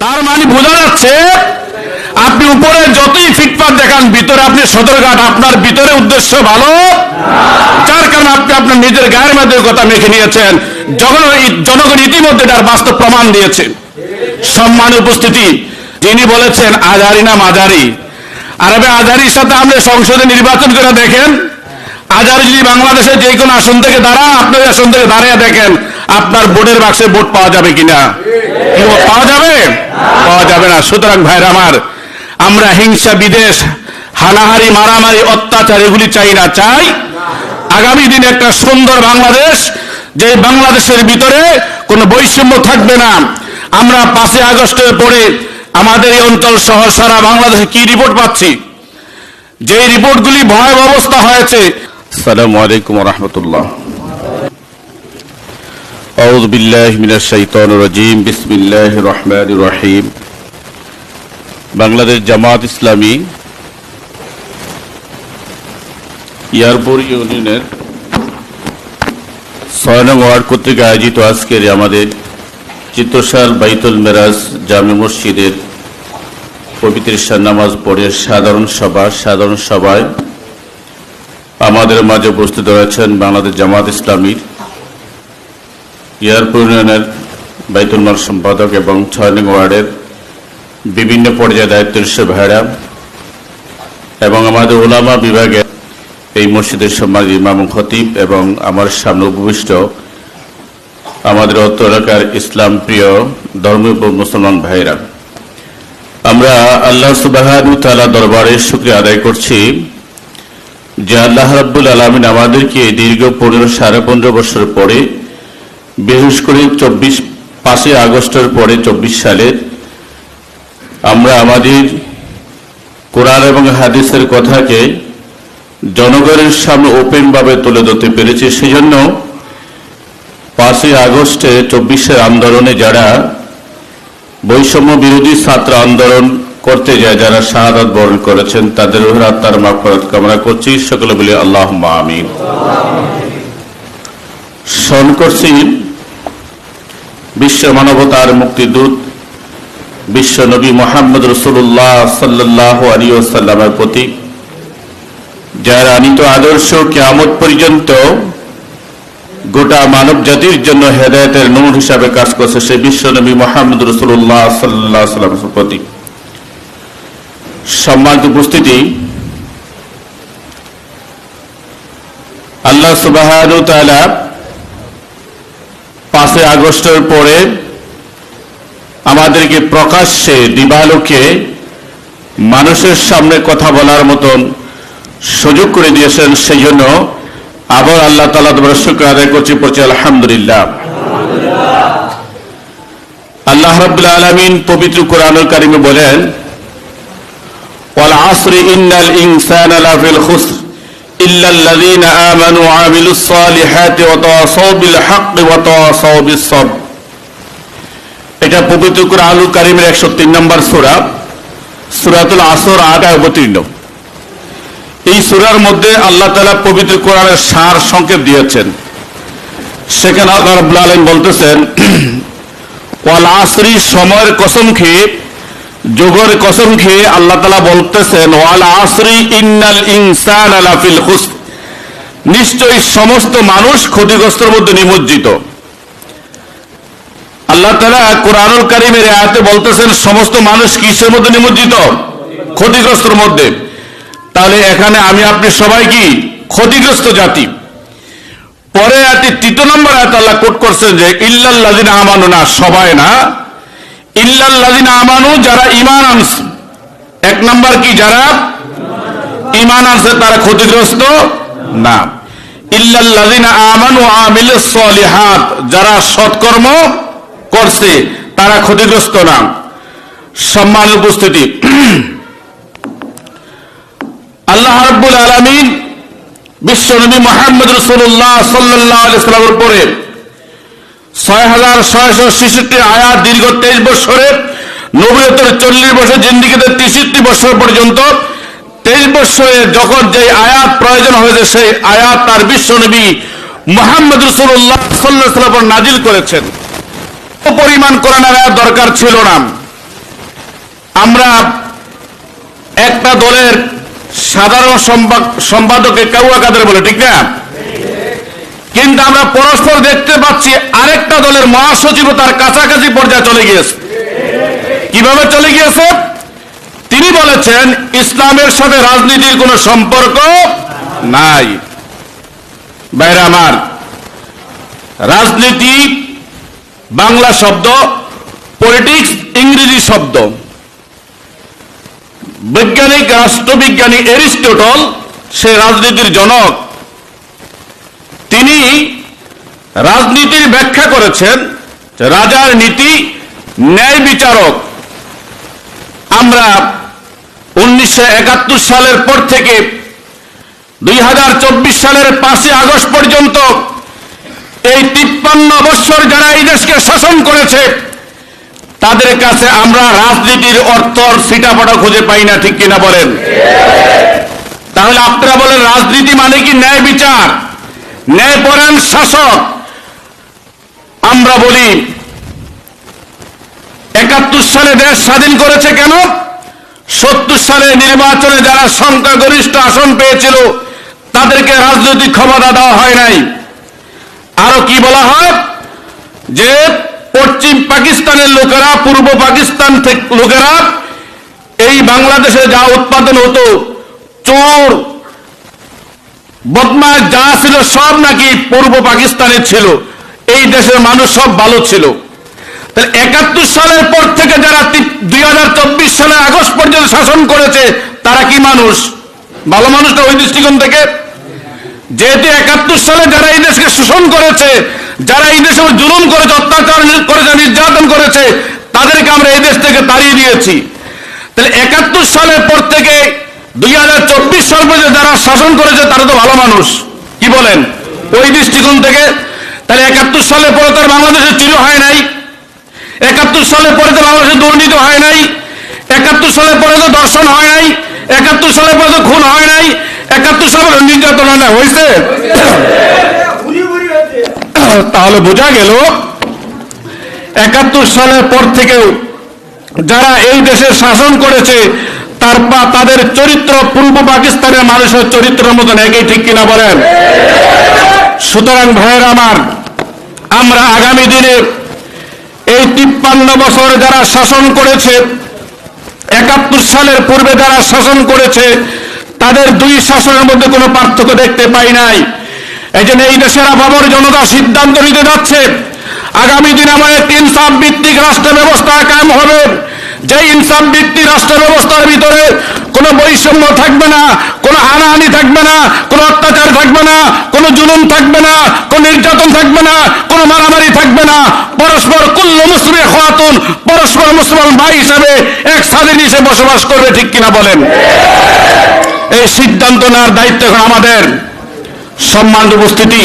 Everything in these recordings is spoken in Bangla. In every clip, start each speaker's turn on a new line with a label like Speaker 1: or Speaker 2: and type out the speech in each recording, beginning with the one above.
Speaker 1: তার মানে বোঝা যাচ্ছে আপনি উপরে যতই ফিটফাট দেখান, ভিতরে আপনি সদরঘাট, আপনার ভিতরে উদ্দেশ্য ভালো। যার কারণে আপনি আপনার নিজের গায়ের মধ্যে কথা মেখে নিয়েছেন। জনগণ জনগণ ইতিমধ্যে তার বাস্তব প্রমাণ দিয়েছে। সম্মান উপস্থিতি। যিনি বলেছেন, আজারি না মাজারি। আরবে আজারির সাথে আপনি সংসদে নির্বাচন করে দেখেন। আজারি যদি বাংলাদেশের যে কোনো আসন থেকে দাঁড়া আপনার আসন থেকে দাঁড়িয়ে দেখেন, আপনার ভোটের বাক্সে ভোট পাওয়া যাবে কিনা। পাওয়া যাবে? পাওয়া যাবে না। সুতরাং ভাইরা আমার, আমরা হিংসা বিদেশ হানাহারি, মারামারি, অত্যাচার, এগুলি চাই না, চাই আগামী দিনে একটা সুন্দর বাংলাদেশ যে বাংলাদেশের ভিতরে কোনো বৈষম্য থাকবে না। আমরা পাঁচই আগস্টের পরে আমাদের এই অঞ্চল সহ সারা বাংলাদেশে কি রিপোর্ট পাচ্ছি যে রিপোর্টগুলি ভয়াবহ অবস্থা হয়েছে আসসালামু আলাইকুম রহমতুল্লাহ أعوذ بالله من الشيطان الرجيم بسم الله الرحمن الرحيم বাংলাদেশ জামাত ইসলামী ইয়ারপুর ইউনিয়নের ছয় নং ওয়ার্ড কর্তৃক আয়োজিত আজকের আমাদের চিত্তশাল বাইতুল মেরাজ জামে মসজিদের পবিত্র নামাজ পড়ে সাধারণ সভা, সাধারণ সভায় আমাদের মাঝে উপস্থিত রয়েছেন বাংলাদেশ জামাত ইসলামীর ইয়ারপুর ইউনিয়নের বাইতুল মাল সম্পাদক এবং ছয় নং ওয়ার্ডের বিভিন্ন পর্যায়ে দায়িত্বশীল ভাইরা এবং আমাদের ওলামা বিভাগে এই মসজিদের সম্মানিত ইমাম খতিব এবং আমার সামনে উপবিষ্ট আমাদের অত্র এলাকার ইসলাম প্রিয় ধর্মীয় মুসলমান ভাইরা আমরা আল্লাহ সুবাহ তালা দরবারে শুক্রিয়া আদায় করছি যে আল্লাহ রাব্বুল আলমিন আমাদেরকে দীর্ঘ পনেরো সাড়ে পনেরো বছর পরে, বিশেষ করে চব্বিশ, পাঁচই আগস্টের পরে চব্বিশ সালের আমরা আমাদের কোরআন এবং হাদিসের কথাকে জনগণের সামনে ওপেনভাবে তুলে ধরতে পেরেছি। সেজন্য পাঁচই আগস্টে চব্বিশের আন্দোলনে যারা বৈষম্য বিরোধী ছাত্র আন্দোলন করতে যায়, যারা শাহাদাত বরণ করেছেন, তাদের আত্মার মাফরত কামনা করছি। সকলে বলি আল্লাহ আমিন। স্মরণ করছি, বিশ্ব মানবতার মুক্তিদূত, বিশ্ব নবী মোহাম্মদ রসুল্লাহ সাল্লাহ আলী সাল্লামের প্রতি, যার আনিত আদর্শ কেয়ামত পর্যন্ত গোটা মানব জাতির জন্য হেদায়তের নূর হিসাবে কাজ করছে সেই বিশ্ব নবী মোহাম্মদ রসুল্লাহ সাল্লাহ সাল্লামের প্রতি। সম্মানিত উপস্থিতি, আল্লাহ সুবাহ পাঁচই আগস্টের পরে আমাদেরকে প্রকাশ্যে দিবালোকে মানুষের সামনে কথা বলার মতন সুযোগ করে দিয়েছেন সেই জন্য আবার আল্লাহ তালা তোমার শুক্র আদায় করছি পড়ছি আলহামদুলিল্লাহ আল্লাহ রাবুল আলমিন পবিত্র কোরআনুল কারিমে বলেন ওয়াল আসরি ইন্নাল ইনসান লাফিল খুসর إلا الذين آمنوا وعملوا الصالحات وتواصوا بالحق وتواصوا بالصبر এটা পবিত্র কোরআনুল কারিমের একশো তিন নম্বর সুরা সুরাতুল আসর আটায় অবতীর্ণ এই সুরার মধ্যে আল্লাহ তালা পবিত্র কোরআনের সার সংকেত দিয়েছেন। সেখানে আল্লাহ রাবুল আলম বলতেছেন, ওয়াল আসরি সময়ের কসম খেয়ে, যোগের কসম খেয়ে আল্লাহ তালা বলতেছেন, ওয়াল আসরি ইন্নাল ইনসান আলাফিল খুস নিশ্চয়ই সমস্ত মানুষ ক্ষতিগ্রস্তের মধ্যে নিমজ্জিত। আল্লাহ তালা কোরআনুল কারিমের আয়াতে বলতেছেন, সমস্ত মানুষ কিসের মধ্যে নিমজ্জিত? ক্ষতিগ্রস্তের মধ্যে। তাহলে এখানে আমি আপনি সবাই কি? ক্ষতিগ্রস্ত জাতি। পরে আয়াতে তৃতীয় নম্বর আয়াত আল্লাহ কোট করছেন যে, ইল্লাল্লাযিনা আমানু না, সবাই না। ইল্লাল্লাযিনা আমানু, যারা ঈমান আনছে। এক নম্বর কি যারা? ঈমান আনছে, তারা ক্ষতিগ্রস্ত না। ইল্লাল্লাযিনা আমানু ওয়া আমিলুস সলিহাত, যারা সৎকর্ম করছে, তারা ক্ষতিগ্রস্ত না। সম্মান, উপস্থিতি। আল্লাহ রাব্বুল আলামিন বিশ্বনবী মোহাম্মদ রসুল্লাহ সাল্লাহ সাল্লামের পরে ছয় হাজার দীর্ঘ তেইশ বছরে চল্লিশ বছর, জিন্দিগিতে তেষট্টি বছর পর্যন্ত, তেইশ বৎসরে যখন যে আয়াত প্রয়োজন হয়েছে, সেই আয়াত তার মোহাম্মদ রসুল্লাহ সাল্লাহ নাজিল করেছেন। পরিমাণ কোরআনের আয়াত দরকার ছিল না। আমরা একটা দলের সাধারণ সম্পা- সম্পাদককে কাউয়া কাদের বলে, ঠিক না? কিন্তু আমরা পরস্পর দেখতে পাচ্ছি আরেকটা দলের মহাসচিব তার কাছাকাছি পর্যায়ে চলে গিয়েছে। কীভাবে চলে গিয়েছে? তিনি বলেছেন, ইসলামের সাথে রাজনীতির কোনো সম্পর্ক নাই। বাইরে আমার, রাজনীতি বাংলা শব্দ, পলিটিক্স ইংরেজি শব্দ। বৈজ্ঞানিক রাষ্ট্রবিজ্ঞানী এরিস্টটল, সে রাজনীতির জনক, তিনি রাজনীতির ব্যাখ্যা করেছেন রাজার নীতি ন্যায় বিচারক। আমরা উনিশশো একাত্তর সালের পর থেকে দুই হাজার চব্বিশ সালের পাঁচই আগস্ট পর্যন্ত এই তিপ্পান্ন বৎসর যারা এই দেশকে শাসন করেছে তাদের কাছে আমরা রাজনীতির অর্থ সিটাপাটা খুঁজে পাই না, ঠিক কিনা বলেন? তাহলে আপনারা বলেন, রাজনীতি মানে কি ন্যায় বিচার? ন্যায়পরায়ণ শাসক। আমরা বলি, একাত্তর সালে দেশ স্বাধীন করেছে কেন? সত্তর সালে নির্বাচনে যারা সংখ্যাগরিষ্ঠ আসন পেয়েছিল, তাদেরকে রাজনৈতিক ক্ষমতা দেওয়া হয় নাই। আরও কি বলা হয়? যে পশ্চিম পাকিস্তানের লোকেরা, পূর্ব পাকিস্তান থেকে লোকেরা, এই বাংলাদেশে যা উৎপাদন হতো, চোর বদমাস যা ছিল সব নাকি পূর্ব পাকিস্তানের ছিল। এই দেশের মানুষ সব ভালো ছিল। তাহলে একাত্তর সালের পর থেকে যারা দুই হাজার চব্বিশ সালের আগস্ট পর্যন্ত শাসন করেছে, তারা কি মানুষ? ভালো মানুষটা ওই দৃষ্টিকোণ থেকে। যেহেতু একাত্তর সালে যারা এই দেশকে শোষণ করেছে, যারা এই দেশে জুলুম করেছে করেছে নির্যাতন করেছে, তাদেরকে আমরা এই দেশ থেকে তাড়িয়ে দিয়েছি। তাহলে একাত্তর সালের পর থেকে দুই হাজার চব্বিশ সাল পর্যন্ত যারা শাসন করেছে, তারা তো ভালো মানুষ। কি বলেন? ওই দৃষ্টিকোণ থেকে। তাহলে একাত্তর সালের পরে তো আর বাংলাদেশে চুরি হয় নাই। একাত্তর সালের পরে তো বাংলাদেশে দুর্নীতি হয় নাই। একাত্তর সালের পরে তো দর্শন হয় নাই। একাত্তর সালের পরে তো খুন হয় নাই। একাত্তর সালের নির্যাতন হয় না হয়েছে তাহলে বোঝা গেল একাত্তর সালের পর থেকেও যারা এই দেশে শাসন করেছে, তার তাদের চরিত্র পূর্ব পাকিস্তানের মানুষের চরিত্রের মতন একই, ঠিক কিনা বলেন? সুতরাং ভাইয়ের আমার, আমরা আগামী দিনে এই তিপ্পান্ন বছর যারা শাসন করেছে, একাত্তর সালের পূর্বে যারা শাসন করেছে, তাদের দুই শাসনের মধ্যে কোনো পার্থক্য দেখতে পাই নাই। এই জন্য এই দেশের আবহাওয়ার জনতা সিদ্ধান্ত নিতে যাচ্ছে। আগামী দিনে আমার একটি ইনসাফ ভিত্তিক রাষ্ট্র ব্যবস্থা কায়েম হবে। যে ইনসাফ ভিত্তিক রাষ্ট্র ব্যবস্থার ভিতরে কোনো বৈষম্য থাকবে না, কোনো হানাহানি থাকবে না, কোনো অত্যাচার থাকবে না, কোনো জুলুম থাকবে না, কোনো নির্যাতন থাকবে না, কোনো মারামারি থাকবে না। পরস্পর কুল্ল মুসলিমে খাতুন পরস্পর মুসলমান ভাই হিসাবে এক স্বাধীন হিসেবে বসবাস করবে, ঠিক কিনা বলেন? এই সিদ্ধান্ত নেওয়ার দায়িত্ব এখন আমাদের। সম্মান উপস্থিতি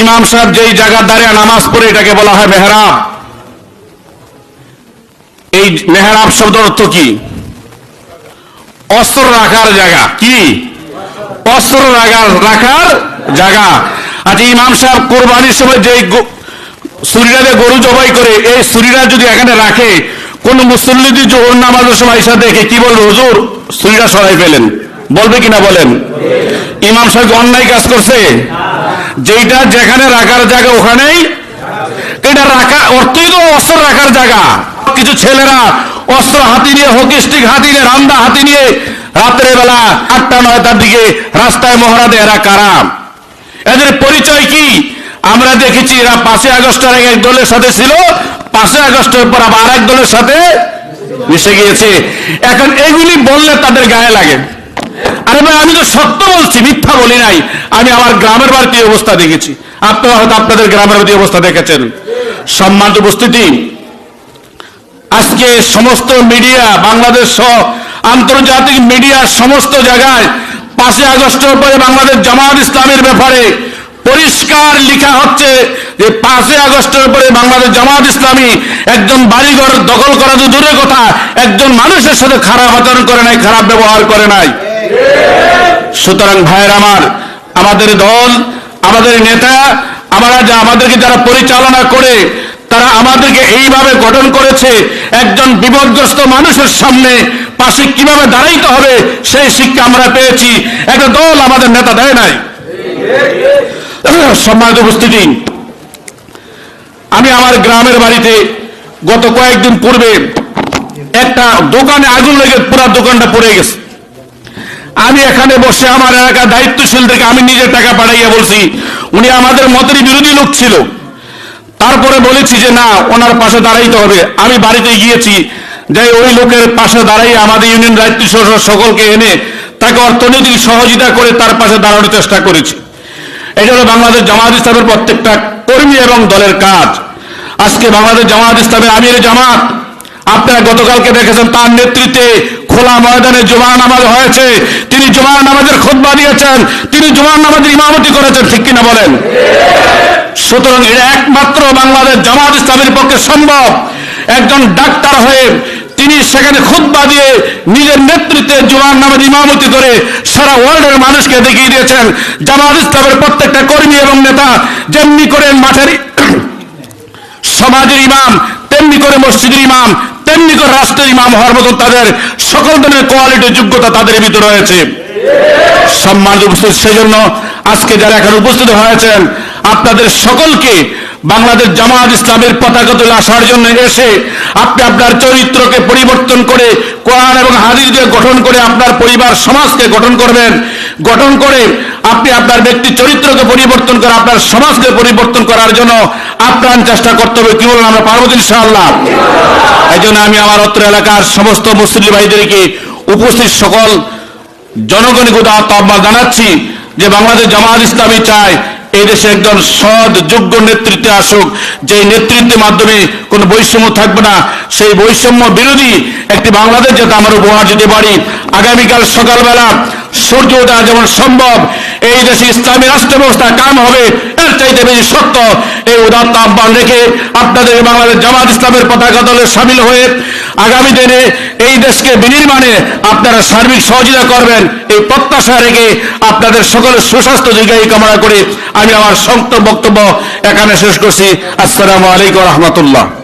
Speaker 1: ইমাম সাহেব যেই জায়গা দাঁড়িয়ে নামাজ পড়ে এটাকে বলা হয় মেহরাব। এই মেহরাব শব্দ অর্থ কি? অস্ত্র রাখার জায়গা। কি? অস্ত্র রাখার রাখার জায়গা। আচ্ছা ইমাম সাহেব কোরবানির সময় যে ছুরিটা দিয়ে গরু জবাই করে, এই ছুরিটা যদি এখানে রাখে, কোন মুসল্লি যদি জোহর নামাজের সময় এসে দেখে, কি বলবে, হুজুর ছুরিটা সরাই ফেলেন। বলবে কিনা বলেন? ইমাম সাহেব অন্যায় কাজ করছে? যেটা যেখানে রাখার জায়গা, ওখানেই। এটা রাখা, অর্থই তো অস্ত্র রাখার জায়গা। কিছু ছেলেরা অস্ত্র হাতি নিয়ে হকি স্টিক হাতি নিয়ে, রান্দা হাতি নিয়ে রাত্রে বেলা আটটা, নয়টার দিকে রাস্তায় মহড়া দেয় এরা কারা? এদের পরিচয় কি? আমরা দেখেছি এরা পাঁচই আগস্টের আগে এক দলের সাথে ছিল, পাঁচই আগস্টের পর আবার আরেক দলের সাথে মিশে গিয়েছে। এখন এগুলি বললে তাদের গায়ে লাগে। ভাই আমি তো সত্য বলছি, মিথ্যা বলি নাই। আমি আমার গ্রামের বাড়িতে অবস্থা দেখেছি। আপনারা হয়তো আপনাদের গ্রামের বাড়িতে অবস্থা দেখেছেন। সম্মানিত উপস্থিতি, আজকে সমস্ত মিডিয়া, বাংলাদেশ সহ আন্তর্জাতিক মিডিয়া সমস্ত জায়গায় পাঁচই আগস্টের পরে বাংলাদেশ জামাত ইসলামের ব্যাপারে পরিষ্কার লেখা হচ্ছে যে পাঁচই আগস্টের পরে বাংলাদেশ জামাত ইসলামী একজন বাড়িঘর দখল করা তো দূরের কথা, একজন মানুষের সাথে খারাপ আচরণ করে নাই, খারাপ ব্যবহার করে নাই। সুতরাং ভাইয়ের আমার, আমাদের দল, আমাদের নেতা, আমরা যা আমাদেরকে যারা পরিচালনা করে, তারা আমাদেরকে এইভাবে গঠন করেছে, একজন বিপদগ্রস্ত মানুষের সামনে পাশে কীভাবে দাঁড়াইতে হবে, সেই শিক্ষা আমরা পেয়েছি। একটা দল আমাদের নেতা দেয় নাই। সম্মানিত উপস্থিতি, আমি আমার গ্রামের বাড়িতে গত কয়েকদিন পূর্বে একটা দোকানে আগুন লেগে পুরো দোকানটা পড়ে গেছে। আমি এখানে বসে আমার এলাকার দায়িত্বশীলদেরকে আমি নিজের টাকা পাঠাইয়া বলছি। উনি আমাদের মতের বিরোধী লোক ছিল। তারপরে বলেছি যে না, ওনার পাশে দাঁড়াইতে হবে। আমি বাড়িতে গিয়েছি যে ওই লোকের পাশে দাঁড়াই আমাদের ইউনিয়ন দায়িত্ব সকলকে এনে তাকে অর্থনৈতিক সহযোগিতা করে তার পাশে দাঁড়ানোর চেষ্টা করেছি। এটা হলো বাংলাদেশ জামাত ইসলামের প্রত্যেকটা কর্মী এবং দলের কাজ। আজকে বাংলাদেশ জামাত ইসলামের আমির জামাত, আপনারা গতকালকে দেখেছেন তার নেতৃত্বে খোলা ময়দানে জুমার নামাজ হয়েছে। তিনি জুমার নামাজের খোদবা দিয়েছেন। তিনি জুমার নামাজের ইমামতি করেছেন, ঠিক কিনা বলেন? সুতরাং এটা একমাত্র বাংলাদেশ জামাত ইসলামের পক্ষে সম্ভব। একজন ডাক্তার হয়ে তিনি সেখানে খুতবা দিয়ে নিজের নেতৃত্বে জুমার নামাজ ইমামতি করে সারা ওয়ার্ল্ডের মানুষকে দেখিয়ে দিয়েছেন। জামাত ইসলামের প্রত্যেকটা কর্মী এবং নেতা যেমনি করে মাঠের সমাজের ইমাম, তেমনি করে মসজিদের ইমাম তেমনি নিকট রাষ্ট্রের ইমাম হওয়ার মতো তাদের সকল ধরনের কোয়ালিটি যোগ্যতা তাদের ভিতরে রয়েছে। সম্মানিত উপস্থিত সেই জন্য আজকে যারা এখানে উপস্থিত হয়েছেন, আপনাদের সকলকে বাংলাদেশ জামাত ইসলামের পতাকা তুলে আসার জন্য এসে আপনি আপনার চরিত্রকে পরিবর্তন করে, কোরআন এবং হাদিস দিয়ে গঠন করে আপনার পরিবার, সমাজকে গঠন করবেন। গঠন করে আপনি আপনার ব্যক্তি চরিত্রকে পরিবর্তন করে আপনার সমাজকে পরিবর্তন করার জন্য আপ্রাণ চেষ্টা করতে হবে। কি বলুন আমরা পারব ইনশাআল্লাহ? এই জন্য আমি আমার অত্র এলাকার সমস্ত মুসলিম ভাইদেরকে উপস্থিত সকল জনগণকে আহ্বান জানাচ্ছি যে বাংলাদেশ জামাত ইসলামী চায় এই দেশে একজন সৎ, যোগ্য নেতৃত্বে আসুক যে নেতৃত্বের মাধ্যমে কোনো বৈষম্য থাকবে না, সেই বৈষম্য বিরোধী একটি বাংলাদেশ যাতে আমরা উপহার দিতে পারি। আগামীকাল সকালবেলা সূর্য ওঠা যেমন সম্ভব, এই দেশে ইসলামী রাষ্ট্র ব্যবস্থা কাম হবে, এর চাইতে বেশি সত্য এই উদাত্ত আহ্বান রেখে আপনাদের বাংলাদেশ জামাত ইসলামের পতাকা দলে সামিল হয়ে আগামী দিনে এই দেশকে বিনির্মাণে আপনারা সার্বিক সহযোগিতা করবেন। এই প্রত্যাশা রেখে আপনাদের সকলের সুস্বাস্থ্য দীর্ঘায়ী কামনা করে। আমি আমার সংক্ষিপ্ত বক্তব্য এখানে শেষ করছি। আসসালামু আলাইকুম রহমতুল্লাহ।